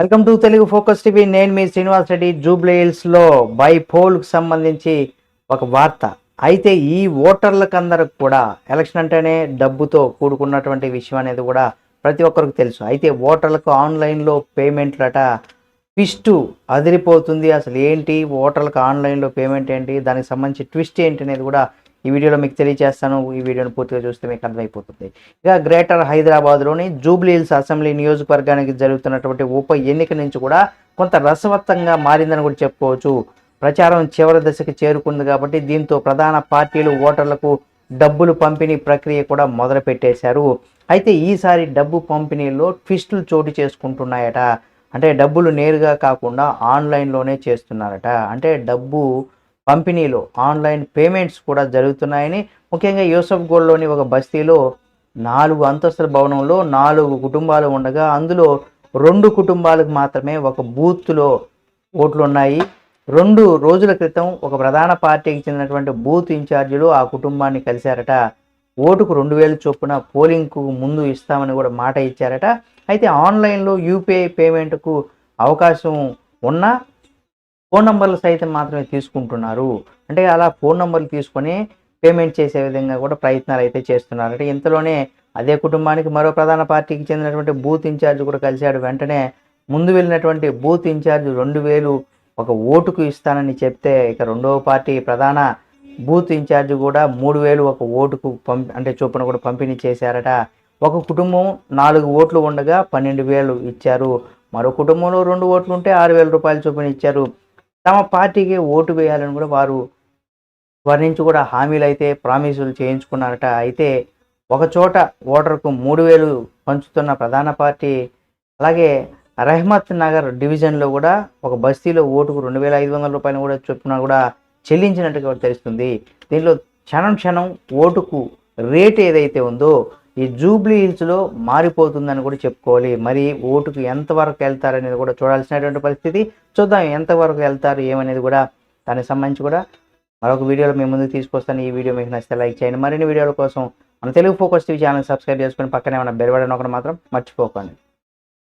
Welcome to Telugu focus TV. నేను మీ శ్రీనివాస్ రెడ్డి. జూబ్లీహిల్స్లో బై పోల్కి సంబంధించి ఒక వార్త. అయితే ఈ ఓటర్లకు అందరికి కూడా ఎలక్షన్ అంటేనే డబ్బుతో కూడుకున్నటువంటి విషయం అనేది కూడా ప్రతి ఒక్కరికి తెలుసు. అయితే ఓటర్లకు ఆన్లైన్లో పేమెంట్లట ట్విస్ట్ అదిరిపోతుంది. అసలు ఏంటి? ఓటర్లకు ఆన్లైన్లో పేమెంట్ ఏంటి? దానికి సంబంధించి ట్విస్ట్ ఏంటి అనేది కూడా ఈ వీడియోలో మీకు తెలియజేస్తాను ఈ వీడియోను పూర్తిగా చూస్తే మీకు అర్థమైపోతుంది. ఇక గ్రేటర్ హైదరాబాద్లోని జూబ్లీ హిల్స్ అసెంబ్లీ నియోజకవర్గానికి జరుగుతున్నటువంటి ఉప ఎన్నిక నుంచి కూడా కొంత రసవత్తంగా మారిందని కూడా చెప్పుకోవచ్చు. ప్రచారం చివరి దశకి చేరుకుంది కాబట్టి దీంతో ప్రధాన పార్టీలు ఓటర్లకు డబ్బులు పంపిణీ ప్రక్రియ కూడా మొదలుపెట్టేశారు. అయితే ఈసారి డబ్బు పంపిణీలో ట్విస్టులు చోటు చేసుకుంటున్నాయట. అంటే డబ్బులు నేరుగా కాకుండా ఆన్లైన్లోనే చేస్తున్నారట. అంటే డబ్బు పంపిణీలు ఆన్లైన్ పేమెంట్స్ కూడా జరుగుతున్నాయని. ముఖ్యంగా యూసఫ్ గోల్డ్లోని ఒక బస్తీలో నాలుగు అంతస్తుల భవనంలో నాలుగు కుటుంబాలు ఉండగా అందులో రెండు కుటుంబాలకు మాత్రమే ఒక బూత్లో ఓట్లు ఉన్నాయి రెండు రోజుల క్రితం ఒక ప్రధాన పార్టీకి చెందినటువంటి బూత్ ఇన్ఛార్జీలు ఆ కుటుంబాన్ని కలిశారట. ఓటుకు రెండు వేలు చొప్పున పోలింగ్కు ముందు ఇస్తామని కూడా మాట ఇచ్చారట. అయితే ఆన్లైన్లో యూపీఐ పేమెంట్కు అవకాశం ఉన్నా ఫోన్ నంబర్లు సైతం మాత్రమే తీసుకుంటున్నారు. అంటే అలా ఫోన్ నంబర్లు తీసుకొని పేమెంట్ చేసే విధంగా కూడా ప్రయత్నాలు అయితే చేస్తున్నారు. అంటే ఇంతలోనే అదే కుటుంబానికి మరో ప్రధాన పార్టీకి చెందినటువంటి బూత్ ఇన్ఛార్జ్ కూడా కలిశాడు. వెంటనే ముందు వెళ్ళినటువంటి బూత్ ఇన్ఛార్జ్ రెండు వేలు ఒక ఓటుకు ఇస్తానని చెప్తే ఇక రెండవ పార్టీ ప్రధాన బూత్ ఇన్ఛార్జ్ కూడా మూడు వేలు ఒక ఓటుకు పంపి అంటే చొప్పున కూడా పంపిణీ చేశారట. ఒక కుటుంబం నాలుగు ఓట్లు ఉండగా పన్నెండు వేలు ఇచ్చారు. మరో కుటుంబంలో రెండు ఓట్లు ఉంటే ఆరు వేల రూపాయలు చొప్పున ఇచ్చారు. తమ పార్టీకి ఓటు వేయాలని కూడా వారు వారి నుంచి కూడా హామీలు అయితే ప్రామిసులు చేయించుకున్నారట. అయితే ఒకచోట ఓటర్కు మూడు వేలు పంచుతున్న ప్రధాన పార్టీ అలాగే రహమత్ నగర్ డివిజన్లో కూడా ఒక బస్తీలో ఓటుకు రెండు వేల ఐదు వందల రూపాయలు కూడా చొప్పున కూడా చెల్లించినట్టుగా తెలుస్తుంది. దీనిలో క్షణం క్షణం ఓటుకు రేట్ ఏదైతే ఉందో ఈ జూబ్లీ హిల్స్లో మారిపోతుందని కూడా చెప్పుకోవాలి. మరి ఓటుకు ఎంతవరకు వెళ్తారనేది కూడా చూడాల్సినటువంటి పరిస్థితి. చూద్దాం ఎంతవరకు వెళ్తారు ఏమనేది కూడా దానికి సంబంధించి కూడా మరొక వీడియోలో మేము ముందుకు తీసుకొస్తాను. ఈ వీడియో మీకు నచ్చితే లైక్ చేయండి. మరిన్ని వీడియోల కోసం మన Telugu focus TV channel subscribe చేసుకొని పక్కనే ఉన్న బెల్ బటన్ ఒకటి మాత్రం మర్చిపోకండి.